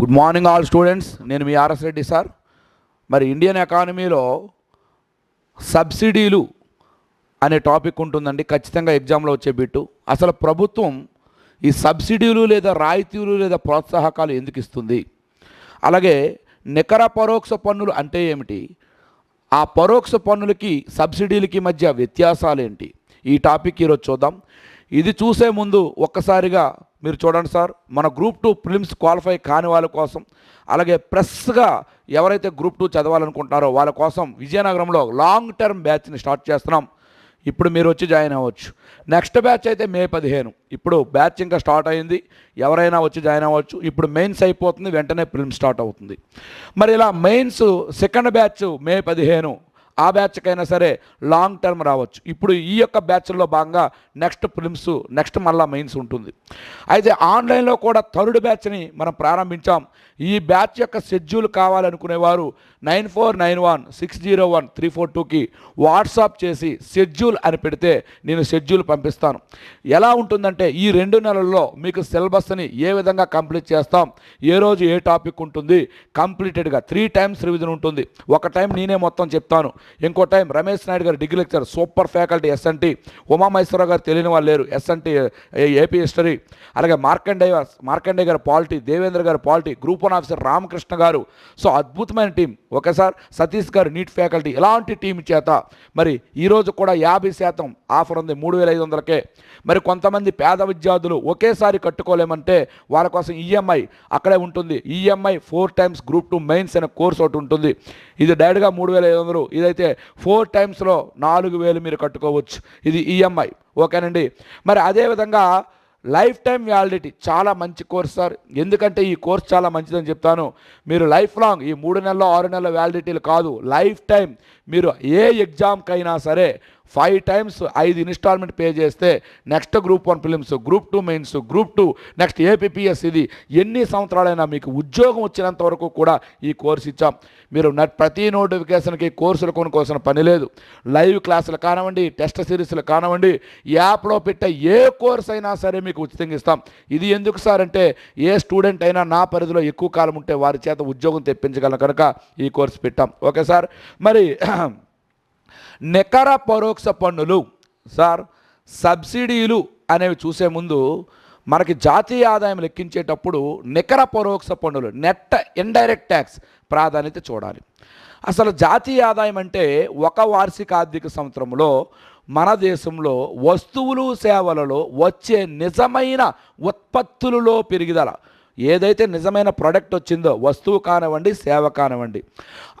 Good morning all students నేను మీ RS Reddy sir. మరి ఇండియన్ ఎకానమీలో సబ్సిడీలు అనే టాపిక్ ఉంటుందండి. ఖచ్చితంగా ఎగ్జామ్లో వచ్చే బిట్టు. అసలు ప్రభుత్వం ఈ సబ్సిడీలు లేదా రాయితీలు లేదా ప్రోత్సాహకాలు ఎందుకు ఇస్తుంది? అలాగే నికర పరోక్ష పన్నులు అంటే ఏమిటి? ఆ పరోక్ష పన్నులకి సబ్సిడీలకి మధ్య వ్యత్యాసాలు ఏంటి? ఈ టాపిక్ ఈరోజు చూద్దాం. ఇది చూసే ముందు ఒక్కసారిగా మీరు చూడండి సార్ మన గ్రూప్ టూ ప్రిలిమ్స్ క్వాలిఫై కాని వాళ్ళ కోసం అలాగే ప్రెస్గా ఎవరైతే గ్రూప్ టూ చదవాలనుకుంటున్నారో వాళ్ళ కోసం విజయనగరంలో లాంగ్ టర్మ్ బ్యాచ్ని స్టార్ట్ చేస్తున్నాం. ఇప్పుడు మీరు వచ్చి జాయిన్ అవ్వచ్చు. నెక్స్ట్ బ్యాచ్ అయితే మే పదిహేను. ఇప్పుడు బ్యాచ్ ఇంకా స్టార్ట్ అయింది. ఎవరైనా వచ్చి జాయిన్ అవ్వచ్చు. ఇప్పుడు మెయిన్స్ అయిపోతుంది వెంటనే ఫిల్మ్ స్టార్ట్ అవుతుంది. మరి ఇలా మెయిన్స్ సెకండ్ బ్యాచ్ మే పదిహేను. ఆ బ్యాచ్కైనా సరే లాంగ్ టర్మ్ రావచ్చు. ఇప్పుడు ఈ యొక్క బ్యాచ్లో భాగంగా నెక్స్ట్ ఫిల్మ్స్ నెక్స్ట్ మళ్ళా మెయిన్స్ ఉంటుంది. అయితే ఆన్లైన్లో కూడా థర్డ్ బ్యాచ్ని మనం ప్రారంభించాం. ఈ బ్యాచ్ యొక్క schedule కావాలనుకునేవారు nine four nine one six zero one three four టూకి వాట్సాప్ చేసి షెడ్యూల్ అని పెడితే నేను షెడ్యూల్ పంపిస్తాను. ఎలా ఉంటుందంటే ఈ రెండు నెలల్లో మీకు సిలబస్ని ఏ విధంగా కంప్లీట్ చేస్తాం ఏ రోజు ఏ టాపిక్ ఉంటుంది కంప్లీటెడ్గా త్రీ టైమ్స్ రివిజన్ ఉంటుంది. ఒక టైం నేనే మొత్తం చెప్తాను. ఇంకో టైం రమేష్ నాయుడు గారు degree lecture super faculty SNT Umamaheswararao గారు తెలియని వాళ్ళు లేరు. ఎస్ఎన్టీ ఏపీ హిస్టరీ అలాగే మార్కండేయ మార్కండే గారు పాలిటీ దేవేంద్ర గారు polity group one officer Ramakrishna గారు. సో అద్భుతమైన టీం. ఒకసారి సతీష్ గారు నీట్ ఫ్యాకల్టీ. ఇలాంటి టీం చేత? మరి ఈరోజు కూడా యాభై శాతం ఆఫర్ ఉంది మూడు వేల ఐదు వందలకే. మరి కొంతమంది పేద విద్యార్థులు ఒకేసారి కట్టుకోలేమంటే వాళ్ళ కోసం ఈఎంఐ అక్కడే ఉంటుంది. EMI four times group two mains అనే కోర్స్ ఒకటి ఉంటుంది. ఇది డైరెక్ట్గా మూడు వేల ఐదు వందలు ఇదైతే అయితే ఫోర్ టైమ్స్లో నాలుగు వేలు మీరు కట్టుకోవచ్చు. ఇది ఈఎంఐ ఓకేనండి మరి అదేవిధంగా లైఫ్ టైం వ్యాలిడిటీ చాలా మంచి కోర్స్ సార్. ఎందుకంటే ఈ కోర్స్ చాలా మంచిదని చెప్తాను. మీరు లైఫ్ లాంగ్ ఈ మూడు నెలలు ఆరు నెలల వ్యాలిడిటీలు కాదు లైఫ్ టైం మీరు ఏ ఎగ్జామ్కైనా సరే ఫైవ్ టైమ్స్ ఐదు ఇన్స్టాల్మెంట్ పే చేస్తే next group one prelims group two mains group two next APPS ఇది. ఎన్ని సంవత్సరాలైనా మీకు ఉద్యోగం వచ్చినంత వరకు కూడా ఈ కోర్స్ ఇచ్చాం. మీరు ప్రతి నోటిఫికేషన్కి కోర్సులు కొనుక్కోవాల్సిన పని లేదు. లైవ్ క్లాసులు కానివ్వండి టెస్ట్ సిరీస్లు కానివ్వండి యాప్లో పెట్టే ఏ కోర్స్ అయినా సరే మీకు ఉచితంగా ఇస్తాం. ఇది ఎందుకు సార్ అంటే ఏ స్టూడెంట్ అయినా నా పరిధిలో ఎక్కువ కాలం ఉంటే వారి చేత ఉద్యోగం తెప్పించగలను కనుక ఈ కోర్స్ పెట్టాం. Okay sir? మరి నికర పరోక్ష పన్నులు సార్ సబ్సిడీలు అనేవి చూసే ముందు మనకి జాతీయ ఆదాయం లెక్కించేటప్పుడు నికర పరోక్ష పన్నులు నెట్ ఇండైరెక్ట్ ట్యాక్స్ ప్రాధాన్యత చూడాలి. అసలు జాతీయ ఆదాయం అంటే ఒక వార్షిక ఆర్థిక సంవత్సరంలో మన దేశంలో వస్తువులు సేవలలో వచ్చే నిజమైన ఉత్పత్తులలో పెరుగుదల. ఏదైతే నిజమైన ప్రోడక్ట్ వచ్చిందో వస్తువు కానివ్వండి సేవ కానివ్వండి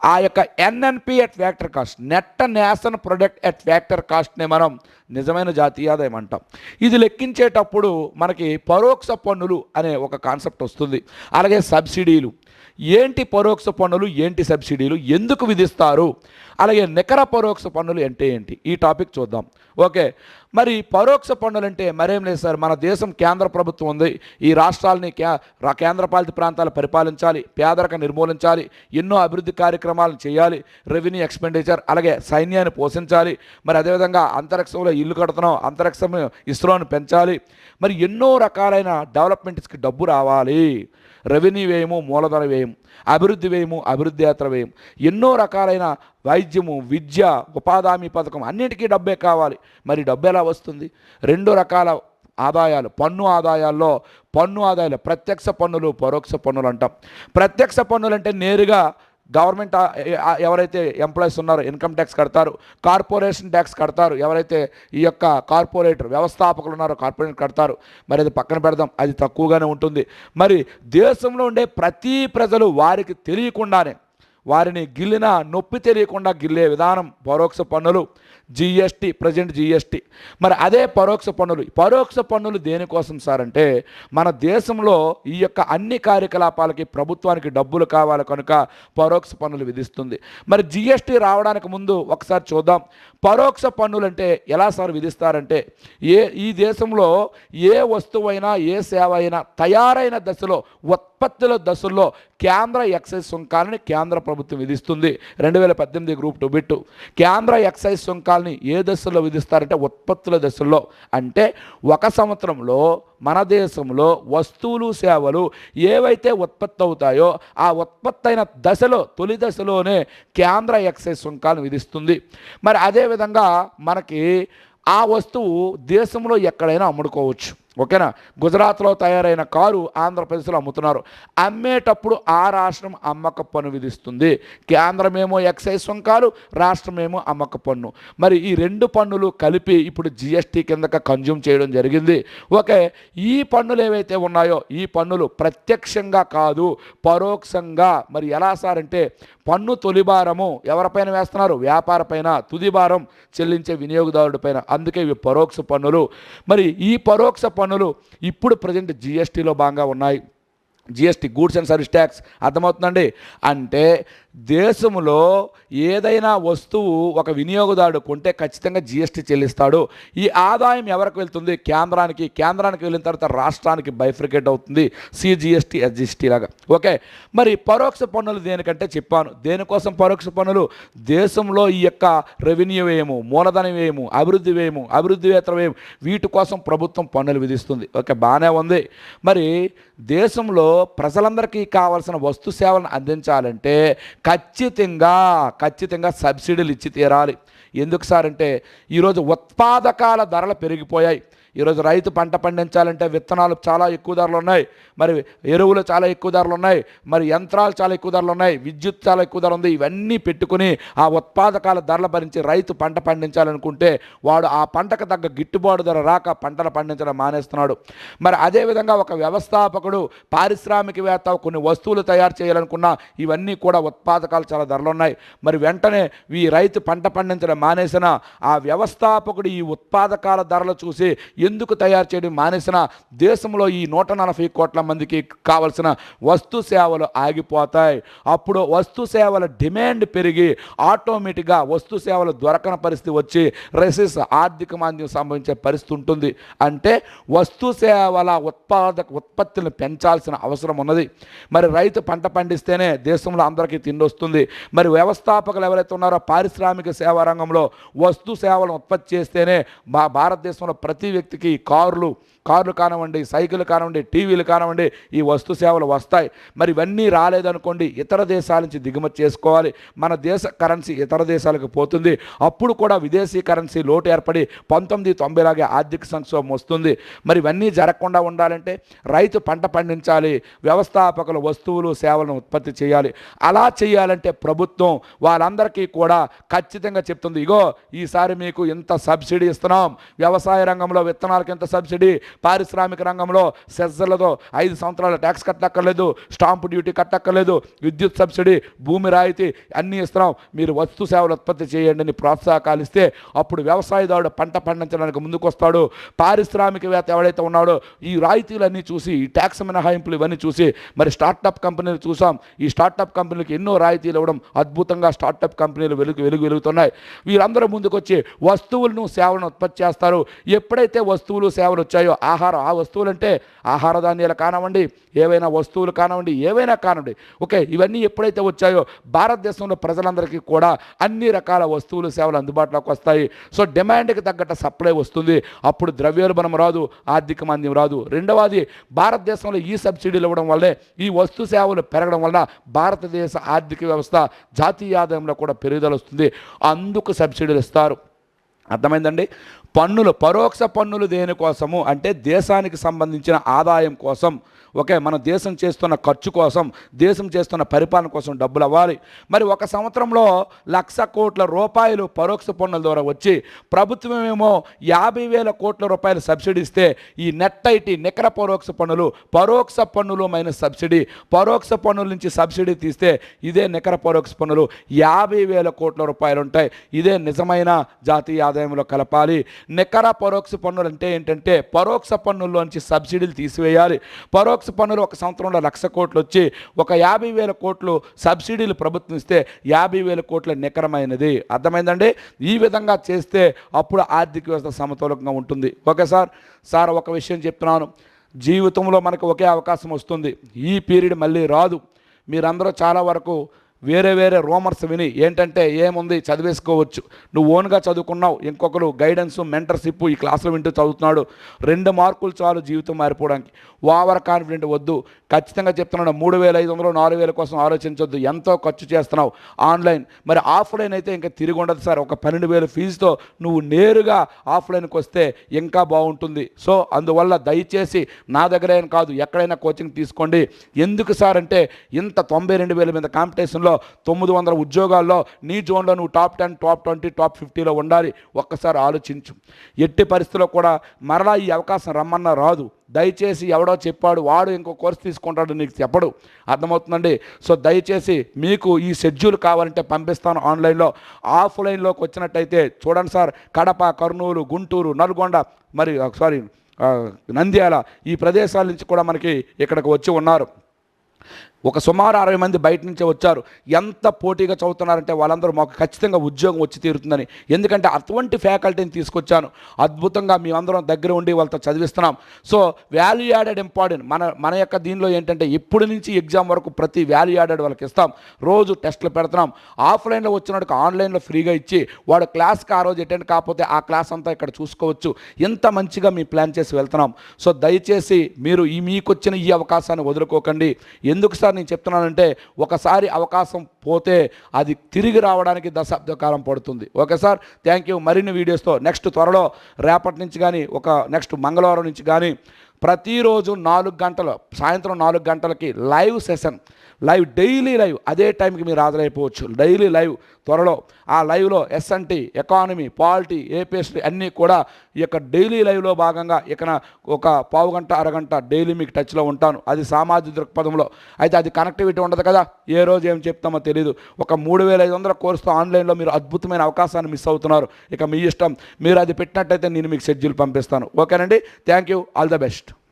ఆ యొక్క NNP at factor cost net nation product at factor కాస్ట్నే మనం నిజమైన జాతీయ ఆదాయం అంటాం. ఇది లెక్కించేటప్పుడు మనకి పరోక్ష పన్నులు అనే ఒక కాన్సెప్ట్ వస్తుంది. అలాగే సబ్సిడీలు. ఏంటి పరోక్ష పన్నులు? ఏంటి సబ్సిడీలు? ఎందుకు విధిస్తారు? అలాగే నికర పరోక్ష పన్నులు అంటే ఏంటి? ఈ టాపిక్ చూద్దాం. ఓకే. మరి పరోక్ష పన్నులు అంటే మరేం లేదు సార్. మన దేశం కేంద్ర ప్రభుత్వం ఉంది. ఈ రాష్ట్రాలని కే కేంద్రపాలిత ప్రాంతాలు పరిపాలించాలి పేదరిక నిర్మూలించాలి ఎన్నో అభివృద్ధి కార్యక్రమాలను చేయాలి రెవెన్యూ ఎక్స్పెండిచర్ అలాగే సైన్యాన్ని పోషించాలి మరి అదేవిధంగా అంతరిక్షంలో ఇల్లు కడుతున్నాం అంతరిక్షం ఇస్రోను పెంచాలి మరి ఎన్నో రకాలైన డెవలప్మెంట్స్కి డబ్బు రావాలి. రెవెన్యూ వ్యయము మూలధన వ్యయం అభివృద్ధి వ్యయము అభివృద్ధేతర వ్యయం ఎన్నో రకాలైన వైద్యము విద్య ఉపాధి హామీ పథకం అన్నిటికీ డబ్బే కావాలి. మరి డబ్బు ఎలా వస్తుంది? రెండు రకాల ఆదాయాలు. పన్ను ఆదాయాల్లో పన్ను ఆదాయాలు. ప్రత్యక్ష పన్నులు పరోక్ష పన్నులు అంటాం. ప్రత్యక్ష పన్నులు అంటే నేరుగా గవర్నమెంట్ ఎవరైతే ఎంప్లాయీస్ ఉన్నారో ఇన్కమ్ ట్యాక్స్ కడతారు కార్పొరేషన్ ట్యాక్స్ కడతారు ఎవరైతే ఈ యొక్క కార్పొరేటర్ వ్యవస్థాపకులు ఉన్నారో కార్పొరేట్ కడతారు. మరి అది పక్కన పెడదాం అది తక్కువగానే ఉంటుంది. మరి దేశంలో ఉండే ప్రతి ప్రజలు వారికి తెలియకుండానే వారిని గిల్లినా నొప్పి తెలియకుండా గిల్లే విధానం పరోక్ష పన్నులు జిఎస్టి ప్రజెంట్ జిఎస్టి మరి అదే పరోక్ష పన్నులు. పరోక్ష పన్నులు దేనికోసం సార్ అంటే మన దేశంలో ఈ యొక్క అన్ని కార్యకలాపాలకి ప్రభుత్వానికి డబ్బులు కావాలి కనుక పరోక్ష పన్నులు విధిస్తుంది. మరి జిఎస్టి రావడానికి ముందు ఒకసారి చూద్దాం. పరోక్ష పన్నులు అంటే ఎలా సార్ విధిస్తారంటే ఏ ఈ దేశంలో ఏ వస్తువైనా ఏ సేవ అయినా తయారైన దశలో ఉత్పత్తుల దశల్లో కేంద్ర ఎక్సైజ్ సుంకాలని కేంద్ర ప్రభుత్వం విధిస్తుంది. రెండు వేల పద్దెనిమిది గ్రూప్ టూ బిట్టు. కేంద్ర ఎక్సైజ్ సుంకాలని ఏ దశలో విధిస్తారంటే ఉత్పత్తుల దశల్లో. అంటే ఒక సంవత్సరంలో మన దేశంలో వస్తువులు సేవలు ఏవైతే ఉత్పత్తి అవుతాయో ఆ ఉత్పత్తి అయిన దశలో తొలి దశలోనే కేంద్ర ఎక్సైజ్ సుంకాలను విధిస్తుంది. మరి అదేవిధంగా మనకి ఆ వస్తువు దేశంలో ఎక్కడైనా అమ్ముడుకోవచ్చు. ఓకేనా? గుజరాత్లో తయారైన కారు ఆంధ్రప్రదేశ్లో అమ్ముతున్నారు. అమ్మేటప్పుడు ఆ రాష్ట్రం అమ్మక పన్ను విధిస్తుంది. కేంద్రమేమో ఎక్సైజ్ సుంకాలు రాష్ట్రమేమో అమ్మక పన్ను. మరి ఈ రెండు పన్నులు కలిపి ఇప్పుడు జిఎస్టీ కిందక కన్జ్యూమ్ చేయడం జరిగింది. ఓకే ఈ పన్నులు ఏవైతే ఉన్నాయో ఈ పన్నులు ప్రత్యక్షంగా కాదు పరోక్షంగా. మరి ఎలా సార్ అంటే పన్ను తొలి భారము ఎవరిపైన వేస్తున్నారు? వ్యాపార పైన తుది భారం చెల్లించే వినియోగదారుడిపైన అందుకే ఇవి పరోక్ష పన్నులు. మరి ఈ పరోక్ష పన్నులు ఇప్పుడు ప్రజెంట్ జిఎస్టీలో భాగంగా ఉన్నాయి. GST goods and service tax అర్థమవుతుందండి? అంటే దేశంలో ఏదైనా వస్తువు ఒక వినియోగదారుడు కొంటే ఖచ్చితంగా జీఎస్టీ చెల్లిస్తాడు. ఈ ఆదాయం ఎవరికి వెళ్తుంది? కేంద్రానికి. కేంద్రానికి వెళ్ళిన తర్వాత రాష్ట్రానికి బైఫ్రికేట్ అవుతుంది. సిజిఎస్టీ ఎస్జిఎస్టీ లాగా. ఓకే? మరి పరోక్ష పన్నులు దేనికంటే చెప్పాను. దేనికోసం పరోక్ష పన్నులు? దేశంలో ఈ యొక్క రెవెన్యూ వ్యయము మూలధన వ్యయము అభివృద్ధి వ్యయము అభివృద్ధివేతర వ్యయం వీటి కోసం ప్రభుత్వం పన్నులు విధిస్తుంది. ఓకే? బాగానే ఉంది. మరి దేశంలో ప్రజలందరికీ కావాల్సిన వస్తు సేవలను అందించాలంటే ఖచ్చితంగా ఖచ్చితంగా సబ్సిడీలు ఇచ్చి తీరాలి. ఎందుకు సార్ అంటే ఈరోజు ఉత్పాదకాల ధరలు పెరిగిపోయాయి. ఈరోజు రైతు పంట పండించాలంటే విత్తనాలు చాలా ఎక్కువ ధరలు ఉన్నాయి. మరి ఎరువులు చాలా ఎక్కువ ధరలు ఉన్నాయి. మరి యంత్రాలు చాలా ఎక్కువ ధరలు ఉన్నాయి. విద్యుత్ చాలా ఎక్కువ ధర ఉంది. ఇవన్నీ పెట్టుకుని ఆ ఉత్పాదకాల ధరలు భరించి రైతు పంట పండించాలనుకుంటే వాడు ఆ పంటకు తగ్గ గిట్టుబాటు ధర రాక పంటలు పండించడం మానేస్తున్నాడు. మరి అదేవిధంగా ఒక వ్యవస్థాపకుడు పారిశ్రామికవేత్త కొన్ని వస్తువులు తయారు చేయాలనుకున్నా ఇవన్నీ కూడా ఉత్పాదకాలు చాలా ధరలు ఉన్నాయి. మరి వెంటనే ఈ రైతు పంట పండించడం మానేసిన ఆ వ్యవస్థాపకుడు ఈ ఉత్పాదకాల ధరలు చూసి ఎందుకు తయారు చేయడం మానేసిన దేశంలో ఈ నూట నలభై కోట్ల మందికి కావలసిన వస్తు సేవలు ఆగిపోతాయి. అప్పుడు వస్తు సేవల డిమాండ్ పెరిగి ఆటోమేటిక్గా వస్తు సేవలు దొరకని పరిస్థితి వచ్చి రెసిస్ ఆర్థిక మాంద్యం సంభవించే పరిస్థితి ఉంటుంది. అంటే వస్తు సేవల ఉత్పాదక ఉత్పత్తిని పెంచాల్సిన అవసరం ఉన్నది. మరి రైతు పంట పండిస్తేనే దేశంలో అందరికీ తిండి వస్తుంది. మరి వ్యవస్థాపకులు ఎవరైతే ఉన్నారో పారిశ్రామిక సేవా రంగంలో వస్తు సేవలను ఉత్పత్తి చేస్తేనే మా భారతదేశంలో ప్రతి వ్యక్తి వ్యక్తికి కార్లు కార్లు కానివ్వండి సైకిల్ కానివ్వండి టీవీలు కానివ్వండి ఈ వస్తు సేవలు వస్తాయి. మరి ఇవన్నీ రాలేదనుకోండి ఇతర దేశాల నుంచి దిగుమతి చేసుకోవాలి. మన దేశ కరెన్సీ ఇతర దేశాలకు పోతుంది. అప్పుడు కూడా విదేశీ కరెన్సీ లోటు ఏర్పడి పంతొమ్మిది తొంభైలాగే ఆర్థిక సంక్షోభం వస్తుంది. మరి ఇవన్నీ జరగకుండా ఉండాలంటే రైతు పంట పండించాలి వ్యవస్థాపకులు వస్తువులు సేవలను ఉత్పత్తి చేయాలి. అలా చేయాలంటే ప్రభుత్వం వాళ్ళందరికీ కూడా ఖచ్చితంగా చెప్తుంది ఇగో ఈసారి మీకు ఇంత సబ్సిడీ ఇస్తున్నాం. వ్యవసాయ రంగంలో విత్తనాలకు ఇంత సబ్సిడీ పారిశ్రామిక రంగంలో సెజ్జలతో ఐదు సంవత్సరాల ట్యాక్స్ కట్టక్కర్లేదు స్టాంపు డ్యూటీ కట్టక్కర్లేదు విద్యుత్ సబ్సిడీ భూమి రాయితీ అన్నీ ఇస్తున్నాం. మీరు వస్తు సేవలు ఉత్పత్తి చేయండి అని ప్రోత్సాహకాలు ఇస్తే అప్పుడు వ్యవసాయదారుడు పంట పండించడానికి ముందుకొస్తాడు. పారిశ్రామికవేత్త ఎవడైతే ఉన్నాడో ఈ రాయితీలన్నీ చూసి ఈ ట్యాక్స్ మినహాయింపులు ఇవన్నీ చూసి మరి స్టార్టప్ కంపెనీలు చూసాం. ఈ స్టార్టప్ కంపెనీలకు ఎన్నో రాయితీలు ఇవ్వడం అద్భుతంగా స్టార్టప్ కంపెనీలు వెలుగు వెలుగు వెలుగుతున్నాయి. వీరందరూ ముందుకొచ్చి వస్తువులను సేవలను ఉత్పత్తి చేస్తారు. ఎప్పుడైతే వస్తువులు సేవలు వచ్చాయో ఆహారం ఆ వస్తువులు అంటే ఆహార ధాన్యాలు కానివ్వండి ఏవైనా వస్తువులు కానివ్వండి ఏవైనా కానివ్వండి. ఓకే ఇవన్నీ ఎప్పుడైతే వచ్చాయో భారతదేశంలో ప్రజలందరికీ కూడా అన్ని రకాల వస్తువులు సేవలు అందుబాటులోకి వస్తాయి. సో డిమాండ్కి తగ్గట్టు సప్లై వస్తుంది. అప్పుడు ద్రవ్యోల్బణం రాదు ఆర్థిక మాంద్యం రాదు. రెండవది భారతదేశంలో ఈ సబ్సిడీలు ఇవ్వడం వల్లే ఈ వస్తు సేవలు పెరగడం వల్ల భారతదేశ ఆర్థిక వ్యవస్థ జాతీయ ఆదాయంలో కూడా పెరుగుదల వస్తుంది. అందుకు సబ్సిడీలు ఇస్తారు. అర్థమైందండి? పన్నులు పరోక్ష పన్నులు దేనికోసము అంటే దేశానికి సంబంధించిన ఆదాయం కోసం. ఓకే మన దేశం చేస్తున్న ఖర్చు కోసం దేశం చేస్తున్న పరిపాలన కోసం డబ్బులు అవ్వాలి. మరి ఒక సంవత్సరంలో లక్ష కోట్ల రూపాయలు పరోక్ష పన్నుల ద్వారా వచ్చి ప్రభుత్వం ఏమో యాభై వేల కోట్ల రూపాయలు సబ్సిడీ ఇస్తే ఈ నెట్ ఐటీ నికర పరోక్ష పన్నులు పరోక్ష పన్నులు మైనస్ సబ్సిడీ పరోక్ష పన్నుల నుంచి సబ్సిడీ తీస్తే ఇదే నికర పరోక్ష పన్నులు యాభై వేల కోట్ల రూపాయలు ఉంటాయి. ఇదే నిజమైన జాతీయ ఆదాయంలో కలపాలి. నికర పరోక్ష పన్నులు అంటే ఏంటంటే పరోక్ష పన్నుల్లోంచి సబ్సిడీలు తీసివేయాలి. పరోక్ష పన్నులు ఒక సంవత్సరంలో లక్ష కోట్లు వచ్చి ఒక యాభై వేల కోట్లు సబ్సిడీలు ప్రభుత్వం ఇస్తే యాభై వేల కోట్ల నికరమైనది. అర్థమైందండి? ఈ విధంగా చేస్తే అప్పుడు ఆర్థిక వ్యవస్థ సమతులంగా ఉంటుంది. Okay sir? సార్ ఒక విషయం చెప్తున్నాను. జీవితంలో మనకు ఒకే అవకాశం వస్తుంది. ఈ పీరియడ్ మళ్ళీ రాదు. మీరందరూ చాలా వరకు వేరే వేరే రూమర్స్ విని ఏంటంటే ఏముంది చదివేసుకోవచ్చు. నువ్వు ఓన్గా చదువుకున్నావు ఇంకొకరు గైడెన్స్ మెంటర్షిప్ ఈ క్లాసులు వింటూ చదువుతున్నాడు. రెండు మార్కులు చాలు జీవితం మారిపోవడానికి. ఓవర్ కాన్ఫిడెంట్ వద్దు. ఖచ్చితంగా చెప్తున్నాడు మూడు వేల ఐదు వందలు నాలుగు వేల కోసం ఆలోచించొద్దు. ఎంతో ఖర్చు చేస్తున్నావు ఆన్లైన్. మరి ఆఫ్లైన్ అయితే ఇంకా తిరిగి ఉండదు సార్. ఒక పన్నెండు వేల ఫీజుతో నువ్వు నేరుగా ఆఫ్లైన్కి వస్తే ఇంకా బాగుంటుంది. సో అందువల్ల దయచేసి నా దగ్గరైనా కాదు ఎక్కడైనా కోచింగ్ తీసుకోండి. ఎందుకు సార్ అంటే ఇంత తొంభై రెండు వేల మీద కాంపిటీషన్లో తొమ్మిది వందల ఉద్యోగాల్లో నీ జోన్లో నువ్వు top ten top twenty top ఫిఫ్టీలో ఉండాలి. ఒక్కసారి ఆలోచించు. ఎట్టి పరిస్థితుల్లో కూడా మరలా ఈ అవకాశం రమ్మన్నా రాదు. దయచేసి ఎవడో చెప్పాడు వాడు ఇంకో కోర్స్ తీసుకుంటాడు నీకు చెప్పడు. అర్థమవుతుందండి? సో దయచేసి మీకు ఈ షెడ్యూల్ కావాలంటే పంపిస్తాను ఆన్లైన్లో. ఆఫ్లైన్లోకి వచ్చినట్టయితే చూడండి సార్ కడప కర్నూలు గుంటూరు నల్గొండ మరి సారీ నంద్యాల ఈ ప్రదేశాల నుంచి కూడా మనకి ఇక్కడికి వచ్చి ఉన్నారు. ఒక సుమారు అరవై మంది బయట నుంచే వచ్చారు. ఎంత పోటీగా చదువుతున్నారంటే వాళ్ళందరూ మాకు ఖచ్చితంగా ఉద్యోగం వచ్చి తీరుతుందని. ఎందుకంటే అటువంటి ఫ్యాకల్టీని తీసుకొచ్చాను. అద్భుతంగా మేమందరం దగ్గర ఉండి వాళ్ళతో చదివిస్తున్నాం. సో వాల్యూ యాడెడ్ ఇంపార్టెంట్ మన మన యొక్క దీనిలో ఏంటంటే ఇప్పటి నుంచి ఎగ్జామ్ వరకు ప్రతి వాల్యూ యాడెడ్ వాళ్ళకి ఇస్తాం. రోజు టెస్ట్లు పెడుతున్నాం. ఆఫ్లైన్లో వచ్చినట్టుకు ఆన్లైన్లో ఫ్రీగా ఇచ్చి వాడు క్లాస్కి ఆ రోజు అటెండ్ కాకపోతే ఆ క్లాస్ అంతా ఇక్కడ చూసుకోవచ్చు. ఎంత మంచిగా మీ ప్లాన్ చేసి వెళ్తున్నాం. సో దయచేసి మీరు ఈ మీకు వచ్చిన ఈ అవకాశాన్ని వదులుకోకండి. ఎందుకు సార్ నేను చెప్తున్నానంటే ఒకసారి అవకాశం పోతే అది తిరిగి రావడానికి దశాబ్ద కాలం పడుతుంది. Okay sir? Thank you. మరిన్ని వీడియోస్తో నెక్స్ట్ త్వరలో రేపటి నుంచి కానీ ఒక నెక్స్ట్ మంగళవారం నుంచి కానీ ప్రతిరోజు నాలుగు గంటలు సాయంత్రం నాలుగు గంటలకి live session live daily live అదే టైంకి మీరు హాజరైపోవచ్చు. డైలీ లైవ్ త్వరలో. ఆ లైవ్లో ఎస్ఎన్టీ ఎకానమీ పాలిటీ ఏపీఎస్టీ అన్నీ కూడా ఈ యొక్క డైలీ లైవ్లో భాగంగా ఇక్కడ ఒక పావు గంట అరగంట డైలీ మీకు టచ్లో ఉంటాను. అది సామాజిక దృక్పథంలో. అయితే అది కనెక్టివిటీ ఉండదు కదా. ఏ రోజు ఏం చెప్తామో తెలియదు ఒక మూడు వేల ఐదు వందల కోర్సుతో ఆన్లైన్లో మీరు అద్భుతమైన అవకాశాన్ని మిస్ అవుతున్నారు. ఇక మీ ఇష్టం. మీరు అది పెట్టినట్టయితే నేను మీకు షెడ్యూల్ పంపిస్తాను. ఓకేనండి? Thank you. All the best.